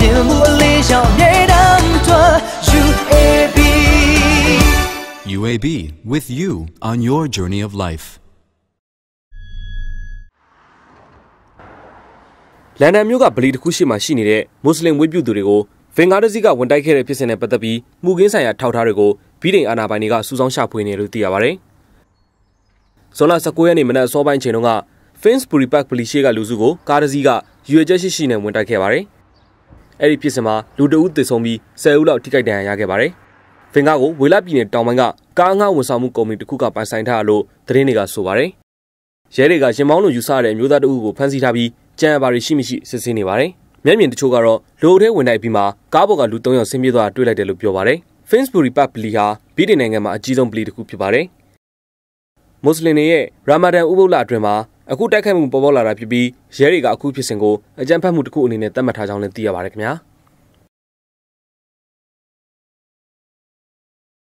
မြင်မှုအလေးရှောင်မြေတမ်းထွက် UAB UAB with you on your journey of life. လန်ဒန်မြို့ကဗလီတစ်ခုရှိမှရှိနေတဲ့မွတ်စလင်ဝိပြုသူတွေကိုဗင်္ဂါဒစီကဝန်တိုက်ခဲ့တဲ့ဖြစ်စဉ်နဲ့ပတ်သက်ပြီးမှုခင်းဆိုင်ရာထောက်ထားတွေကိုဗီဒိန်အာနာပိုင်တွေကစူးစောင်းရှာဖွေနေလို့သိရပါတယ်။ဇွန်လ19ရက်နေ့မနက်အစောပိုင်းချိန်တုန်းက Finsbury Park ဗလီရှိကလူစုကိုကားတစ်စီးကရွေချက်ရှိရှိနဲ့ဝန်တိုက်ခဲ့ပါတယ်။ အဲ့ဒီဖြစ်စဉ်မှာလူတအုပ်သေဆုံးပြီး10ဦးလောက်ထိခိုက်ဒဏ်ရာရခဲ့ပါတယ်။ဗင်္ဂါကိုဝေလာပြည်နယ်တောင်ပိုင်းကကားငှားဝန်ဆောင်မှုကုမ္ပဏီတစ်ခုကပိုင်ဆိုင်ထားလို့သတင်းတွေကဆိုပါတယ်။ရဲတွေကရင်မောင်းလိုယူဆတဲ့အမျိုးသားတအုပ်ကိုဖမ်းဆီးထားပြီးကြံရပါရီရှိမရှိစစ်ဆေးနေပါတယ်။မျက်မြင်တချို့ကတော့လိုထဲဝင်တိုက်ပြီးမှကားပေါ်ကလူ၃ယောက်ဆင်းပြေးသွားတွေ့လိုက်တယ်လို့ပြောပါတယ်။ Finsbury Park ဗလီဟာဗြိတိန်နိုင်ငံမှာအကြီးဆုံးဗလီတစ်ခုဖြစ်ပါတယ်။မွတ်စလင်တွေရဲ့ရာမာဒန်ဥပုသ်လအတွင်းမှာ အခုတိုက်ခိုက်မှုပေါ်ပေါက်လာတာဖြစ်ပြီးရဲတွေကအခုဖြစ်စဉ်ကိုအကြမ်းဖက်မှုတစ်ခုအနေနဲ့သတ်မှတ်ထားကြောင်းလည်းသိရပါတယ်ခင်ဗျာ။